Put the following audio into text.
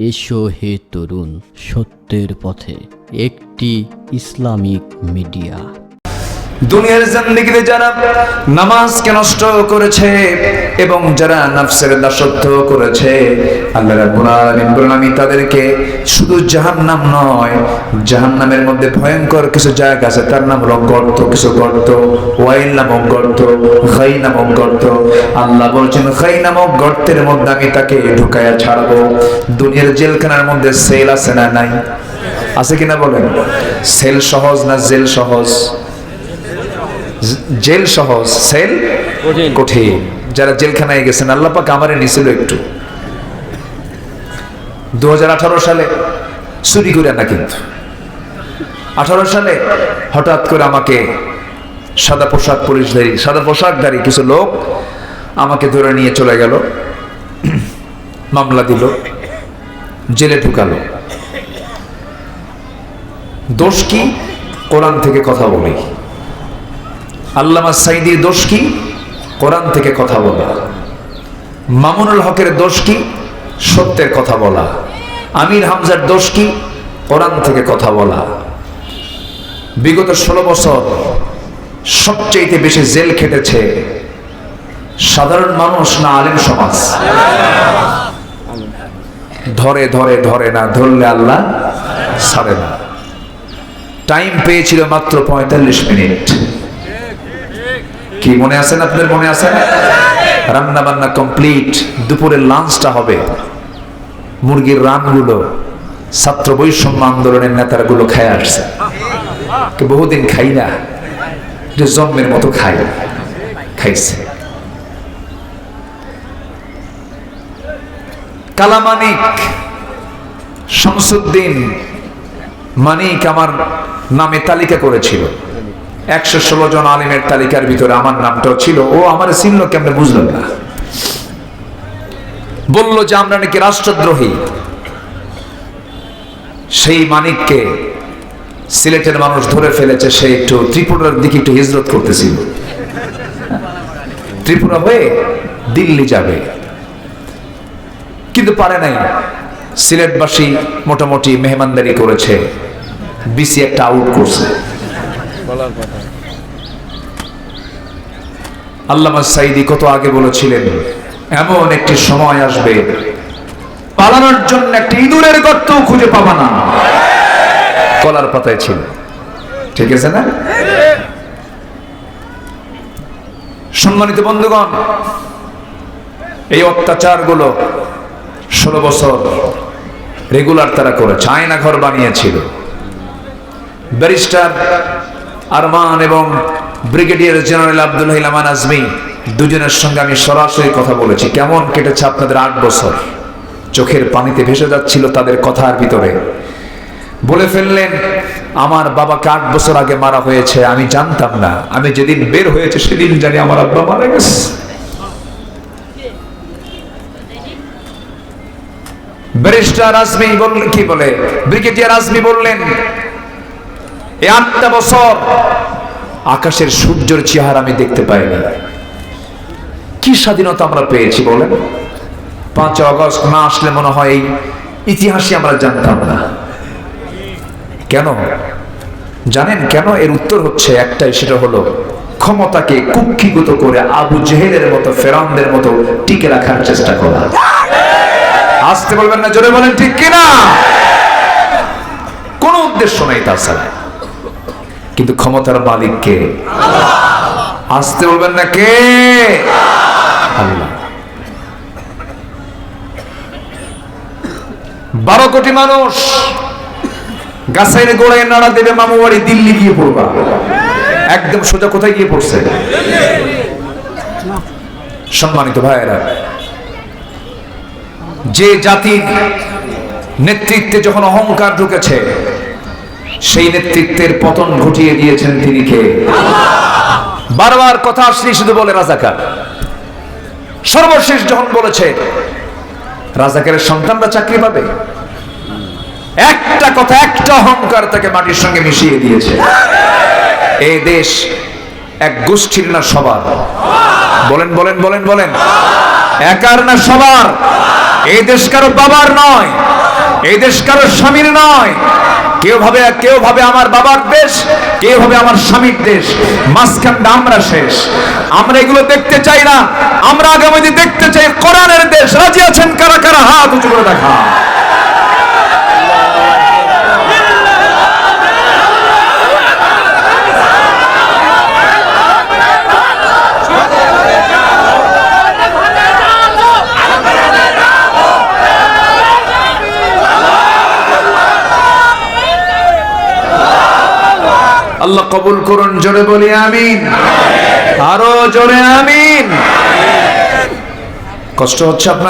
এসো হে তরুণ সত্যের পথে। একটি ইসলামিক মিডিয়া। দুনিয়ার জিন্দেগিতে যারা নামাজকে নষ্ট করেছে এবং যারা নফসের দাসত্ব করেছে, আল্লাহ রাব্বুল আলামিন বলেন, আমি তাদেরকে শুধু জাহান্নাম নয়, জাহান্নামের মধ্যে ভয়ঙ্কর কিছু জায়গা আছে। তার নাম হলো গর্ত, কিছু গর্ত, ওয়াইল নামক গর্ত খাই নামক গর্ত। আল্লাহ বলছেন খাই নামক গর্তের মধ্যে আমি তাকে ঢুকায়া ছাড়বো। দুনিয়ার জেলখানার মধ্যে সেল আছে না নাই? আছে কিনা বলেন? সেল সহজ না জেল সহজ? জেল সহজ সেল কঠিন। যারা জেলখানায় গেছেন আল্লাহ পাক আমারে নিছিল একটু। দুহাজার আঠারো সালে চুরি করে না কিন্তু। আঠারো সালে হঠাৎ করে আমাকে সাদা পোশাক পুলিশধারী সাদা পোশাকধারী কিছু লোক আমাকে ধরে নিয়ে চলে গেল। মামলা দিল। জেলে ঢুকালো। দোষ কি? কোরআন থেকে কথা বলি। আল্লামা সাইদির দোষ কি? কোরআন থেকে কথা বলা। মামুনুল হকের দোষ কি? সত্যের কথা বলা। আমির হামজার দোষ কি? কোরআন থেকে কথা বলা। বিগত ষোলো বছর সবচেয়ে বেশি জেল খেটেছে সাধারণ মানুষ না আলিম সমাজ? ধরে ধরে ধরে না, ধরলে আল্লাহ ছাড়ে না। টাইম পেয়েছিল মাত্র পঁয়তাল্লিশ মিনিট। কি মনে আছেন আপনাদের মনে আছে? রান্না বান্না কমপ্লিট দুপুরের লাঞ্চটা হবে। মুরগির রানগুলো, ছাত্র বৈষম্য আন্দোলনের নেতারগুলো খায় আসছে। বহুদিন খাই না জন্মের মতো খাই, খাইছে। কালামানিক শামসুদ্দিন মানিক আমার নামে তালিকা করেছিল। একশো ষোলো জন আলিমের তালিকার ভিতরে আমার নামটাও ছিল। ও আমার চিনল কেমনে বুঝলাম না। বলল যে, আমরা নাকি রাষ্ট্রদ্রোহী। সেই মানিককে সিলেটের মানুষ ধরে ফেলেছে, সে একটু ত্রিপুরার দিকে একটু হিজরত করতেছিল। ত্রিপুরা হয়ে দিল্লি যাবে। কিন্তু পারে নাই। সিলেটবাসী মোটামুটি মেহমানদারি করেছে, বিসি একটা আউট করছে। আল্লামা সাইদি কত আগে বলেছিলেন, এমন একটি সময় আসবে, পালানোর জন্য ইঁদুরের খুঁজে পাবা না। কলার পাতায় ছিল। ঠিক আছে না? সম্মানিত বন্ধুগণ, এই ষোলো বছর রেগুলার তারা করেছে আয়না ঘর বানিয়েছিল। ব্যারিস্টার আরমান এবং ব্রিগেডিয়ার জেনারেল আব্দুল হিলামান আজমি দুজনের সঙ্গে আমি সরাসরি কথা বলেছি। কেমন কেটেছে আপনাদের আট বছর? চোখের পানিতে ভেসে যাচ্ছিল তাদের কথার ভিতরে। বলে ফেললেন, আমার বাবাকে আট বছর আগে মারা হয়েছে, আমি জানতাম না। আমি যেদিন বের হয়েছে, সেদিন জানি আমার আব্বা মারা গেছে। ব্যারিস্টার আজমি বললেন কি বলে? ব্রিগেডিয়ার আজমি বললেন এই আটটা বছর আকাশের সূর্যের চেহারা আমি দেখতে পাইনি। কি স্বাধীনতা আমরা পেয়েছি বলেন? পাঁচ আগস্ট না আসলে মনে হয় এই ইতিহাসই আমরা জানতাম না। কেন? জানেন কেন? এর উত্তর হচ্ছে একটাই, সেটা হলো ক্ষমতাকে কুক্ষিগত করে আবু জেহেলের মতো ফেরানদের মতো টিকে রাখার চেষ্টা করা। আসতে বলবেন না, জোরে বলেন ঠিক কিনা? কোনো উদ্দেশ্য নেই তাছাড়া কিন্তু ক্ষমতার মালিক কে আসতে বলবেন না কে? আল্লাহ। বারো কোটি মানুষ গাছের গোড়ায় নাড়া দেবে মামু বাড়ি দিল্লি গিয়ে পড়বা। একদম সোজা কোথায় গিয়ে পড়ছে? সম্মানিত ভাইয়েরা যে জাতির নেতৃত্বে যখন অহংকার ঢুকেছে সেই নেতৃত্বের পতন ঘটিয়ে দিয়েছেন তিনি কে? বারবার কথা আসলেই শুধু বলে রাজাকার। সর্বশেষ যখন বলেছে, রাজাকারের সন্তানরা চাকরি পাবে। একটা কথা, একটা অহংকার তাকে মাটির সঙ্গে মিশিয়ে দিয়েছে। এই দেশ এক গোষ্ঠীর না সবার? বলেন বলেন বলেন বলেন। একার না সবার? এই দেশ কারও বাবার নয়। এই দেশ কারও স্বামীর নয়। কেউ ভাবে কেউ ভাবে আমার বাবার দেশ, কেউ ভাবে আমার স্বামীর দেশ। মাঝখানটা আমরা শেষ। আমরা এগুলো দেখতে চাই না। আমরা আগামী দেখতে চাই কোরআনের দেশ। রাজি আছেন কারা? কারা? হাত উঁচু করে দেখা আল্লাহ কবুল করুন জোরে বলি আমিন। আরও জোরে আমিন। কষ্ট হচ্ছে আপনার